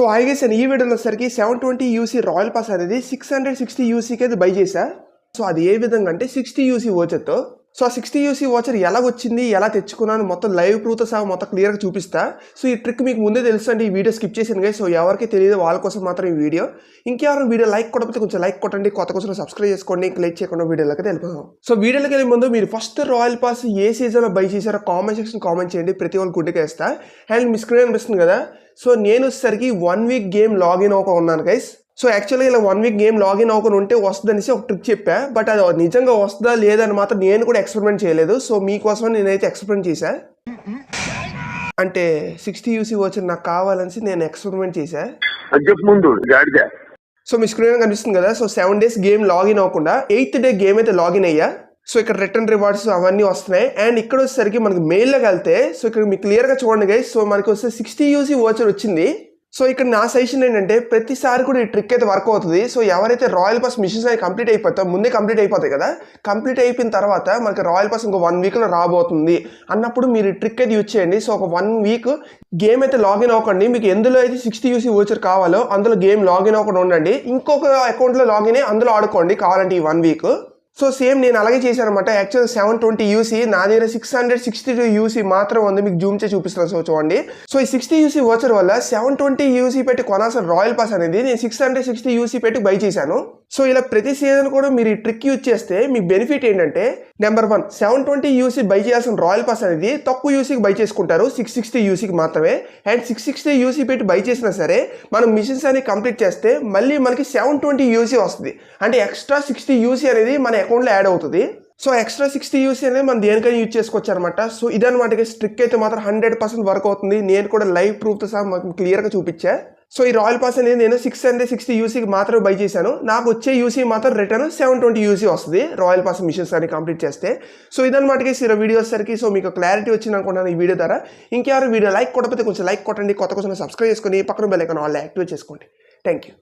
So ఐగేస్ ఈ వీడియోలో వచ్చేసరికి seven twenty UC royal pass అనేది సిక్స్ హండ్రెడ్ సిక్స్టీ యూసీకి అయితే బై చేశా. సో అది ఏ విధంగా అంటే సిక్స్టీ యూసీ ఓచర్తో సో ఆ సిక్స్టీ యూసీ వాచర్ ఎలా వచ్చింది ఎలా తెచ్చుకున్నాను మొత్తం లైవ్ ప్రూఫ్తో సహా మొత్తం క్లియర్గా చూపిస్తా. సో ఈ ట్రిక్ మీకు ముందే తెలుసు అండి ఈ వీడియో స్కిప్ చేసాను కదా సో ఎవరికి తెలియదు వాళ్ళ కోసం మాత్రం ఈ వీడియో ఇంకెవరు వీడియో లైక్ కొట్టకపోతే కొంచెం లైక్ కొట్టండి కొత్త కోసం సబ్స్క్రైబ్ చేసుకోండి క్లిక్ చేయకుండా వీడియోలోకి వెళ్ళిపోదాం. సో వీడియోలోకి వెళ్ళే ముందు మీరు ఫస్ట్ రాయల్ పాస్ ఏ సీజన్లో బై చేశారో కామెంట్ సెక్షన్ కామెంట్ చేయండి ప్రతి వాళ్ళు గుడ్డకి వేస్తా అండ్ మీ స్క్రీన్ అనిపిస్తుంది కదా? సో నేను వచ్చేసరికి వన్ వీక్ గేమ్ లాగిన్ అవ్వక ఉన్నాను గైస్ సో యాక్చువల్గా ఇలా వన్ వీక్ గేమ్ లాగిన్ అవ్వకుండా ఉంటే వస్తుందనేసి ఒక ట్రిక్ చెప్పా. బట్ అది నిజంగా వస్తుందా లేదని మాత్రం నేను కూడా ఎక్స్పెరిమెంట్ చేయలేదు. సో మీకోసం నేనైతే ఎక్స్పెరిమెంట్ చేశా. అంటే సిక్స్టీ యూసీ వచ్చి నాకు కావాలనేసి నేను ఎక్స్పెరిమెంట్ చేశా. ముందు సో మీ స్క్రీన్ కనిపిస్తుంది కదా? So seven days game login అవ్వకుండా ఎయిత్ డే గేమ్ అయితే లాగిన్ అయ్యా. సో ఇక్కడ రిటర్న్ రివార్డ్స్ అవన్నీ వస్తున్నాయి. అండ్ ఇక్కడ వచ్చేసరికి మనకి మెయిల్లోకి వెళ్తే సో ఇక్కడ మీకు క్లియర్గా చూడండి గైస్ సో మనకి వస్తే సిక్స్టీ యూసీ ఓచర్ వచ్చింది. సో ఇక్కడ నా సజెషన్ ఏంటంటే ప్రతిసారి కూడా ఈ ట్రిక్ అయితే వర్క్ అవుతుంది. సో ఎవరైతే రాయల్ పాస్ మిషన్స్ అయితే కంప్లీట్ అయిపోతాయో ముందే కంప్లీట్ అయిపోతాయి కదా? కంప్లీట్ అయిపోయిన తర్వాత మనకి రాయల్ పాస్ ఇంకో వన్ వీక్లో రాబోతుంది. అన్నప్పుడు మీరు ఈ ట్రిక్ అయితే యూజ్ చేయండి. సో ఒక వన్ వీక్ గేమ్ అయితే లాగిన్ అవ్వకండి. మీకు ఎందులో అయితే సిక్స్టీ యూసీ ఓచర్ కావాలో అందులో గేమ్ లాగిన్ అవ్వకుండా ఉండండి. ఇంకొక అకౌంట్లో లాగిన్ అయ్యి అందులో ఆడుకోండి కావాలంటే ఈ వన్ వీక్ సో సేమ్ నేను అలాగే చేశాను అనమాట యాక్చువల్ సెవెన్ ట్వంటీ యూసీ నా దగ్గర six hundred sixty two UC మాత్రం ఉంది మీకు జూమ్ చేసి చూపిస్తాను సో చూడండి. సో ఈ సిక్స్టీ యూసీ వచ్చర్ వల్ల సెవెన్ ట్వంటీ యూసీ పెట్టి కొనాల్సిన రాయల్ పాస్ అనేది నేను సిక్స్ హండ్రెడ్ సిక్స్టీ యూసీ పెట్టి బై చేశాను. సో ఇలా ప్రతి సీజన్ కూడా మీరు ఈ ట్రిక్ యూజ్ చేస్తే మీ బెనిఫిట్ ఏంటంటే number one seven twenty UC buy చేయాల్సిన రాయల్ పాస్ అనేది తక్కువ యూసీకి బై చేసుకుంటారు సిక్స్ సిక్స్టీ యూసీకి మాత్రమే. అండ్ సిక్స్ సిక్స్టీ యూసీ పెట్టి బై చేసినా సరే మనం మిషన్స్ అన్ని కంప్లీట్ చేస్తే మళ్ళీ మనకి సెవెన్ ట్వంటీ యూసీ వస్తుంది. అంటే ఎక్స్ట్రా సిక్స్టీ యూసీ అనేది మన అకౌంట్లో యాడ్ అవుతుంది. సో ఎక్స్ట్రా సిక్స్టీ యూసీ అనేది మనం దేనికైనా యూజ్ చేసుకోవచ్చు అనమాట సో ఇదనమాట స్ట్రిక్ అయితే మాత్రం హండ్రెడ్ పర్సెంట్ వర్క్ అవుతుంది. నేను కూడా లైవ్ ప్రూఫ్తో సహా మాకు క్లియర్గా చూపించా. సో ఈ రాయల్ పాస్ అనేది నేను సిక్స్ హండ్రెడ్ సిక్స్టీ యూసీకి మాత్రమే బై చేశాను. నాకు వచ్చే యూసీ మాత్రం రిటర్న్ సెవెన్ ట్వంటీ యూసీ వస్తుంది రాయల్ పాస్ మిషన్స్ అని కంప్లీట్ చేస్తే. సో ఇదనమాట సీరో వీడియో సరికి సో మీకు క్లారిటీ వచ్చింది అనుకుంటున్నాను ఈ వీడియో ద్వారా. ఇంకెవరు వీడియో లైక్ కొట్టకపోతే కొంచెం లైక్ కొట్టండి కొత్త కొంచెం సబ్స్క్రైబ్ చేసుకొని పక్కన బెల్ ఐకాన్ ఆల్ యాక్టివేట్ చేసుకోండి. Thank you